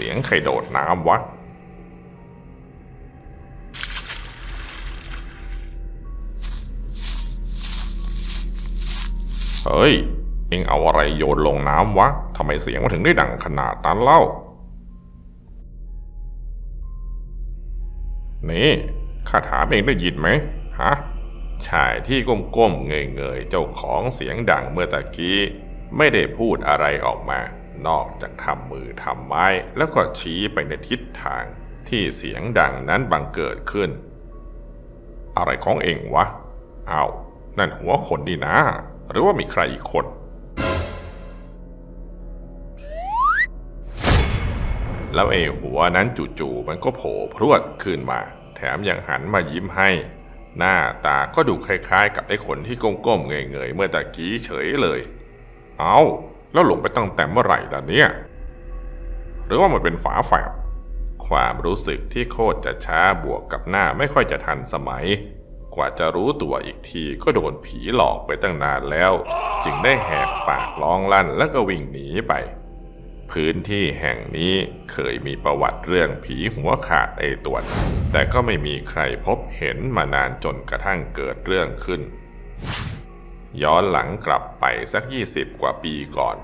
สียงใครโดดน้ำวะ เฮ้ย เอ็งเอาอะไรโยนลงน้ำวะ ทำไมเสียงมันถึงได้ดังขนาดนั้นเล่า นี่ ข้าถามเองได้ยินไหมฮะ ชายที่ก้มๆเงยๆเจ้าของเสียงดังเมื่อตะกี้ ไม่ได้พูดอะไรออกมา นอกจากทำมือทำไม้ แล้วก็ชี้ไปในทิศทางที่เสียงดังนั้นบังเกิดขึ้น อะไรของเองวะอ้าวนั่นหัวคนนี่นะ หรือว่ามีใครอีกคนแล้วไอ้หัวนั้นจู่ๆมันก็โผล่พรวดขึ้นมา แถมยังหันมายิ้มให้ หน้าตาก็ดูคล้ายๆ กับไอ้คนที่ก้มๆเงยๆเมื่อตะกี้เฉยเลย เอา แล้วหลงไปตั้งแต่เมื่อไหร่ล่ะเนี่ย หรือว่ามันเป็นฝาแฝดความรู้สึกที่โคตรจะช้าบวกกับหน้าไม่ค่อยจะทันสมัย กว่าจะรู้ตัวอีกทีก็โดนผีหลอกไปตั้งนานแล้ว จึงได้แหกปากร้องลั่นแล้วก็วิ่งหนีไป พื้นที่แห่งนี้เคยมีประวัติเรื่องผีหัวขาดไอตวนแต่ก็ไม่มีใครพบเห็นมานานจนกระทั่งเกิดเรื่องขึ้น ย้อนหลังกลับไปสักยี่สิบกว่าปีก่อน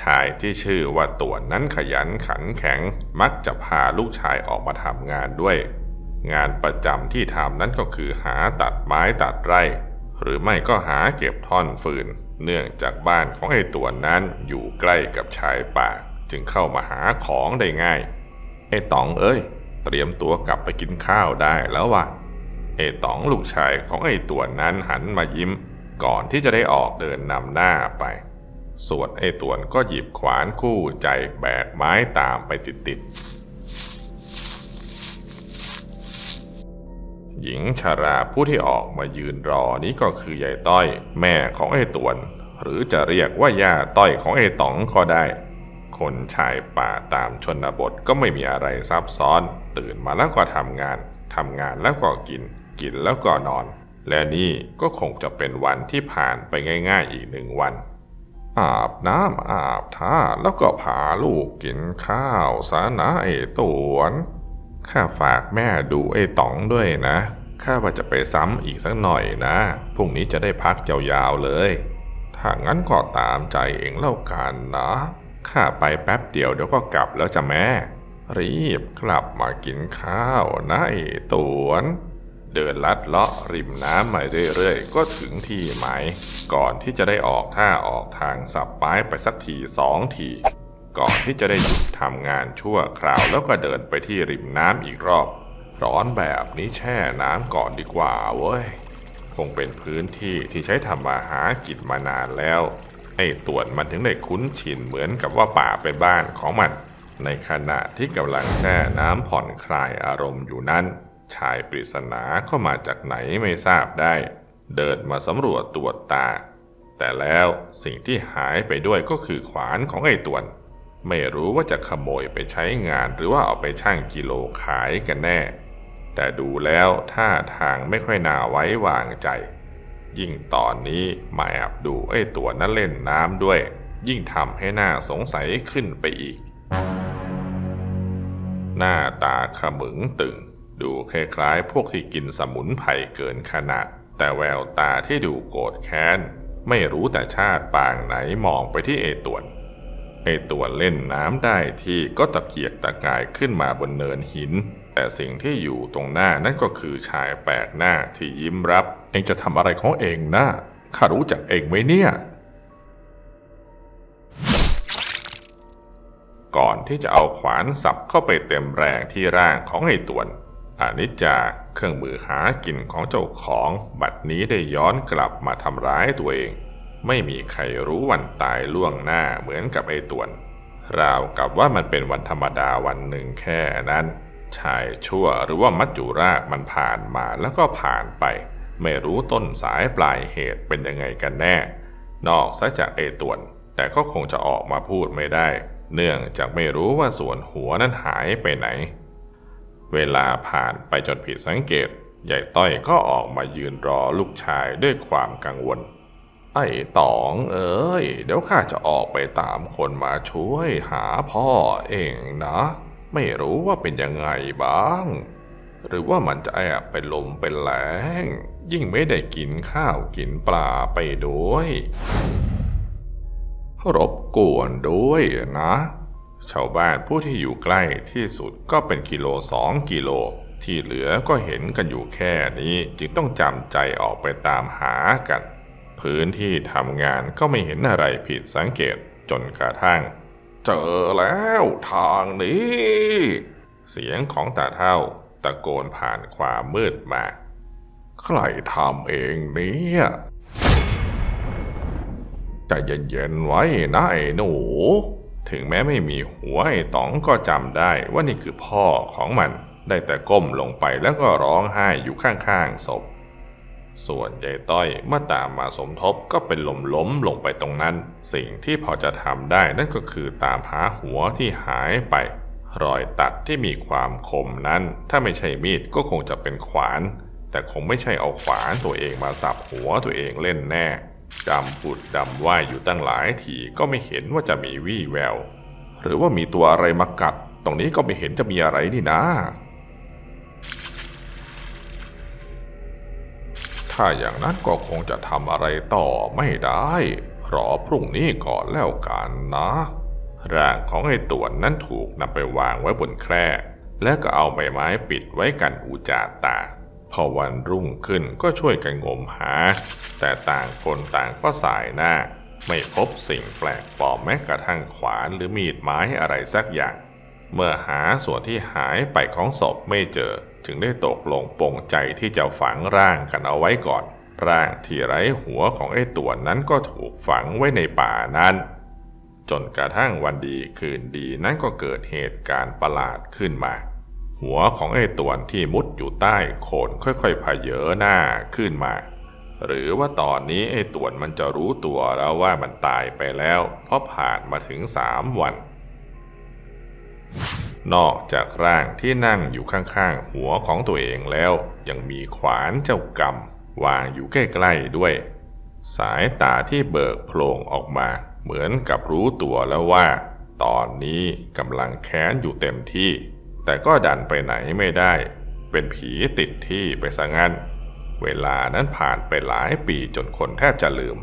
ชายที่ชื่อว่าตวนนั้นขยันขันแข็งมักจะพาลูกชายออกมาทำงานด้วย งานประจำที่ทำนั้นก็คือหาตัดไม้ตัดไร่ หรือไม่ก็หาเก็บท่อนฟืน เนื่องจากบ้านของไอ้ตัวนั้นอยู่ใกล้กับชายป่า จึงเข้ามาหาของได้ง่าย ไอ้ต๋องเอ้ย เตรียมตัวกลับไปกินข้าวได้แล้ววะไอ้ต๋องลูกชายของไอ้ตัวนั้นหันมายิ้ม ก่อนที่จะได้ออกเดินนำหน้าไป ส่วนไอ้ตวนก็หยิบขวานคู่ใจแบกไม้ตามไปติดๆ หญิงชาราผู้ที่ออกมายืนรอนี้ก็คือยายต้อย แม่ของไอ้ตวน หรือจะเรียกว่าย่าต้อยของไอ้ต๋องก็ได้ คนชายป่าตามชนบทก็ไม่มีอะไรซับซ้อน ตื่นมาแล้วก็ทำงานทำงานแล้วก็กิน กินแล้วก็นอน และนี่ก็คงจะเป็นวันที่ผ่านไปง่าย ๆ อีกหนึ่งวัน อาบน้ำอาบท่าแล้วก็พาลูกกินข้าวสานะไอ้ตวนข้าฝากแม่ดูไอ้ต๋องด้วยนะ ข้าว่าจะไปซ้ำอีกสักหน่อยนะ พรุ่งนี้จะได้พักยาวๆเลย ถ้างั้นก็ตามใจเองแล้วกันนะ ข้าไปแป๊บเดียวเดี๋ยวก็กลับแล้วจ้ะแม่ รีบกลับมากินข้าวนะไอ้ตวน เดินลัดเลาะริมน้ำมาเรื่อยๆ ก็ถึงที่หมาย ก่อนที่จะได้ออกท่าออกทางสับไม้ไปสักทีสองที ก่อนที่จะได้หยุดทำงานชั่วคราวแล้วก็เดินไปที่ริมน้ำอีกรอบ ร้อนแบบนี้แช่น้ำก่อนดีกว่าเว้ย คงเป็นพื้นที่ที่ใช้ทำมาหากินมานานแล้วไอ้ตวนมันถึงได้คุ้นชินเหมือนกับว่าป่าเป็นบ้านของมัน ในขณะที่กำลังแช่น้ำผ่อนคลายอารมณ์อยู่นั้น ชายปริศนาเข้ามาจากไหนไม่ทราบได้ เดินมาสำรวจตรวจตา แต่แล้วสิ่งที่หายไปด้วยก็คือขวานของไอ้ตวน ไม่รู้ว่าจะขโมยไปใช้งานหรือว่าเอาไปชั่งกิโลขายกันแน่ แต่ดูแล้วท่าทางไม่ค่อยน่าไว้วางใจ ยิ่งตอนนี้มาแอบดูไอ้ตัวนั้นเล่นน้ำด้วย ยิ่งทำให้หน่าสงสัยขึ้นไปอีก หน้าตาขมึงตึง ดูคล้ายๆพวกที่กินสมุนไพรเกินขนาด แต่แววตาที่ดูโกรธแค้น ไม่รู้แต่ชาติปางไหนมองไปที่เอตวนไอตัวเล่นน้ำได้ที่ก็ตะเกียกตะกายขึ้นมาบนเนินหิน แต่สิ่งที่อยู่ตรงหน้านั่นก็คือชายแปลกหน้าที่ยิ้มรับ เองจะทำอะไรของเองนะข้ารู้จักเองไหมเนี่ย ก่อนที่จะเอาขวานสับเข้าไปเต็มแรงที่ร่างของไอตวน อนิจจาเครื่องมือหากินของเจ้าของบัดนี้ได้ย้อนกลับมาทำร้ายตัวเอง ไม่มีใครรู้วันตายล่วงหน้าเหมือนกับไอ้ตวน ราวกับว่ามันเป็นวันธรรมดาวันหนึ่งแค่นั้น ชายชั่วหรือว่ามัจจุราชมันผ่านมาแล้วก็ผ่านไป ไม่รู้ต้นสายปลายเหตุเป็นยังไงกันแน่ นอกซะจากไอ้ตวน แต่ก็คงจะออกมาพูดไม่ได้ เนื่องจากไม่รู้ว่าส่วนหัวนั้นหายไปไหน เวลาผ่านไปจนผิดสังเกตใหญ่ต้อยก็ออกมายืนรอลูกชายด้วยความกังวล ไอ้ตองเอ้ย เดี๋ยวข้าจะออกไปตามคนมาช่วยหาพ่อเองนะ ไม่รู้ว่าเป็นยังไงบ้าง หรือว่ามันจะแอบไปลมเป็นแหลง ยิ่งไม่ได้กินข้าวกินปลาไปด้วยรบกวนด้วยนะ ชาวบ้านผู้ที่อยู่ใกล้ที่สุดก็เป็นกิโลสองกิโล ที่เหลือก็เห็นกันอยู่แค่นี้จึงต้องจำใจออกไปตามหากัน พื้นที่ทำงานก็ไม่เห็นอะไรผิดสังเกตจนกระทั่ง เจอแล้วทางนี้ เสียงของตาเท่าตะโกนผ่านความมืดมา ใครทำเองเนี่ยใจเย็นๆไว้นะไอ้หนู ถึงแม้ไม่มีหัวไอ้ต๋องก็จำได้ว่านี่คือพ่อของมัน ได้แต่ก้มลงไปแล้วก็ร้องไห้อยู่ข้างๆศพ ส่วนยายต้อยเมื่อตามมาสมทบก็เป็นลมล้มลงไปตรงนั้น สิ่งที่พอจะทำได้นั่นก็คือตามหาหัวที่หายไป รอยตัดที่มีความคมนั้น ถ้าไม่ใช่มีดก็คงจะเป็นขวาน แต่คงไม่ใช่เอาขวานตัวเองมาสับหัวตัวเองเล่นแน่ ดำผุดดำว่ายอยู่ตั้งหลายทีก็ไม่เห็นว่าจะมีวี่แวว หรือว่ามีตัวอะไรมากัด ตรงนี้ก็ไม่เห็นจะมีอะไรนี่นะ ถ้าอย่างนั้นก็คงจะทำอะไรต่อไม่ได้ รอพรุ่งนี้ก่อนแล้วกันนะ ร่างของไอ้ต่วนนั้นถูกนำไปวางไว้บนแคร่และก็เอาใบไม้ปิดไว้กันอุจจาตา พอวันรุ่งขึ้นก็ช่วยกันงมหา แต่ต่างคนต่างก็สายหน้า ไม่พบสิ่งแปลกปลอมแม้กระทั่งขวานหรือมีดไม้อะไรสักอย่าง เมื่อหาส่วนที่หายไปของศพไม่เจอ จึงได้ตกลงปงใจที่จะฝังร่างกันเอาไว้ก่อน ร่างที่ไร้หัวของไอ้ตัวนั้นก็ถูกฝังไว้ในป่านั้น จนกระทั่งวันดีคืนดีนั้นก็เกิดเหตุการณ์ประหลาดขึ้นมา หัวของไอ้ตวนที่มุดอยู่ใต้โคนค่อยๆพเยอหน้าขึ้นมา หรือว่าตอนนี้ไอ้ตวนมันจะรู้ตัวแล้วว่ามันตายไปแล้ว เพราะผ่านมาถึงสามวัน นอกจากร่างที่นั่งอยู่ข้างๆหัวของตัวเองแล้ว ยังมีขวานเจ้ากรรม วางอยู่ใกล้ๆด้วย สายตาที่เบิกโพลงออกมา เหมือนกับรู้ตัวแล้วว่า ตอนนี้กำลังแค้นอยู่เต็มที่ แต่ก็ดันไปไหนไม่ได้ เป็นผีติดที่ไปซะงั้น เวลานั้นผ่านไปหลายปีจนคนแทบจะลืม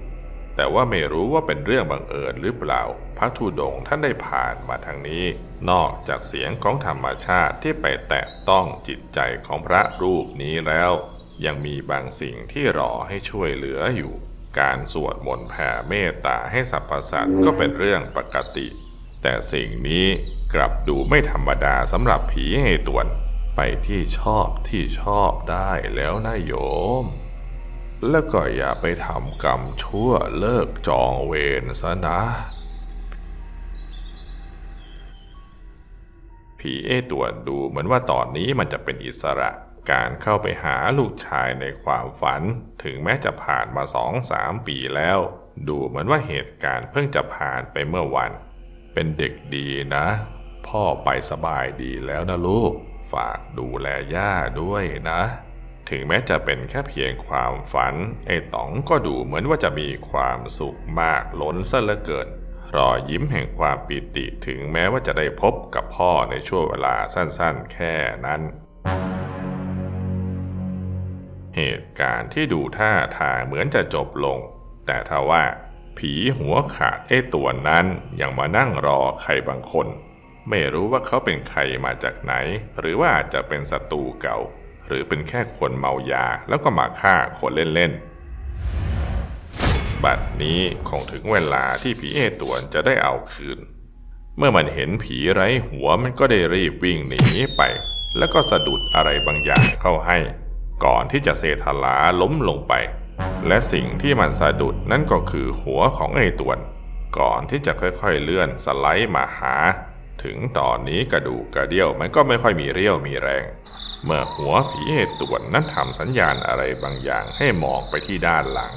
แต่ว่าไม่รู้ว่าเป็นเรื่องบังเอิญหรือเปล่า พระธุดงค์ท่านได้ผ่านมาทางนี้ นอกจากเสียงของธรรมชาติที่ไปแตะต้องจิตใจของพระรูปนี้แล้ว ยังมีบางสิ่งที่รอให้ช่วยเหลืออยู่ การสวดมนต์แผ่เมตตาให้สรรพสัตว์ก็เป็นเรื่องปกติ แต่สิ่งนี้ กลับดูไม่ธรรมดาสำหรับผีให้ตวน ไปที่ชอบที่ชอบได้แล้วนะโยม แล้วก็อย่าไปทำกรรมชั่วเลิกจองเวรซะนะ ผีเอตัวดูเหมือนว่าตอนนี้มันจะเป็นอิสระการเข้าไปหาลูกชายในความฝัน ถึงแม้จะผ่านมาสองสามปีแล้ว ดูเหมือนว่าเหตุการณ์เพิ่งจะผ่านไปเมื่อวัน เป็นเด็กดีนะ พ่อไปสบายดีแล้วนะลูก ฝากดูแลย่าด้วยนะ ถึงแม้จะเป็นแค่เพียงความฝัน ไอ้ต๋องก็ดูเหมือนว่าจะมีความสุขมากล้นซะเหลือเกินรอยยิ้มแห่งความปิติถึงแม้ว่าจะได้พบกับพ่อในช่วงเวลาสั้นๆ แค่นั้น เหตุการณ์ที่ดูท่าทางเหมือนจะจบลง แต่ถ้าว่า ผีหัวขาดไอ้ตัวนั้นยังมานั่งรอใครบางคน ไม่รู้ว่าเขาเป็นใครมาจากไหน หรือว่าอาจจะเป็นศัตรูเก่า หรือเป็นแค่คนเมายาแล้วก็มาฆ่าคนเล่นๆ บัดนี้คงถึงเวลาที่ผีเอตวนจะได้เอาคืน เมื่อมันเห็นผีไร้หัวมันก็ได้รีบวิ่งหนีไป แล้วก็สะดุดอะไรบางอย่างเข้าให้ ก่อนที่จะเซทลาล้มลงไป และสิ่งที่มันสะดุดนั่นก็คือหัวของไอตวน ก่อนที่จะค่อยๆเลื่อนสไลด์มาหา ถึงตอนนี้กระดูกกระเดี่ยวมันก็ไม่ค่อยมีเรี่ยวมีแรง เมื่อหัวผีเอตวนนั้นทำสัญญาณอะไรบางอย่างให้มองไปที่ด้านหลัง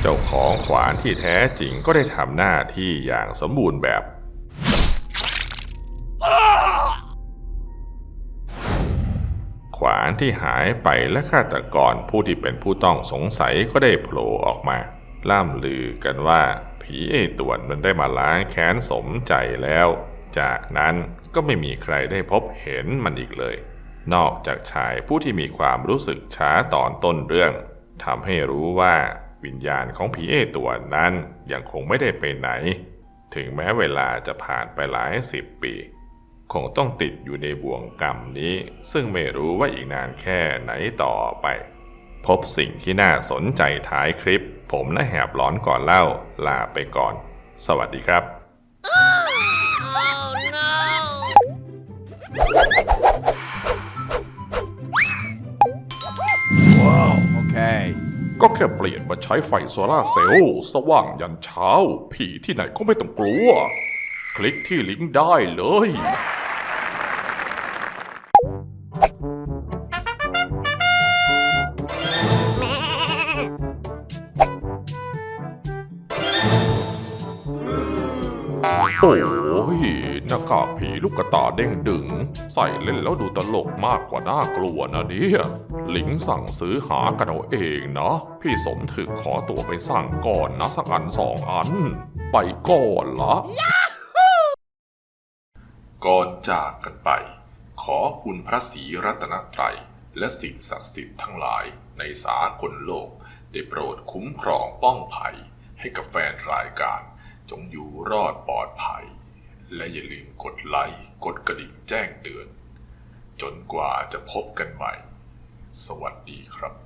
เจ้าของขวานที่แท้จริงก็ได้ทำหน้าที่อย่างสมบูรณ์แบบขวานที่หายไปและฆาตกรผู้ที่เป็นผู้ต้องสงสัยก็ได้โผล่ออกมา ล่ำลือกันว่า ผีไอ้ต่วนมันได้มาล้างแค้นสมใจแล้ว จากนั้นก็ไม่มีใครได้พบเห็นมันอีกเลย นอกจากชายผู้ที่มีความรู้สึกช้าตอนต้นเรื่องทำให้รู้ว่าวิญญาณของผีไอ้ต่วนั้นยังคงไม่ได้ไปไหน ถึงแม้เวลาจะผ่านไปหลายสิบปี คงต้องติดอยู่ในบ่วงกรรมนี้ ซึ่งไม่รู้ว่าอีกนานแค่ไหนต่อไป พบสิ่งที่น่าสนใจท้ายคลิป ผมและแหบหลอนก่อนเล่าลาไปก่อน สวัสดีครับ ก็แค่เปลี่ยนมาใช้ไฟโซลาร์เซลล์สว่างยันเช้า ผีที่ไหนก็ไม่ต้องกลัว คลิกที่ลิงก์ได้เลย โอ้ยหน้ากากผีลูกกระตาเด้งดึง ใส่เล่นแล้วดูตลกมากกว่าน่ากลัวนะเนี่ยลิงสั่งซื้อหากันเอาเองนะ พี่สมถึกขอตัวไปสั่งก่อนนะสักอันสองอัน ไปก่อนละก่อนจากกันไป ขอคุณพระศรีรัตนตรัยและสิ่งศักดิ์สิทธิ์ทั้งหลายในสากลโลก ได้โปรดคุ้มครองป้องภัยให้กับแฟนรายการ จงอยู่รอดปลอดภัย และอย่าลืมกดไลค์กดกระดิ่งแจ้งเตือน จนกว่าจะพบกันใหม่ สวัสดีครับ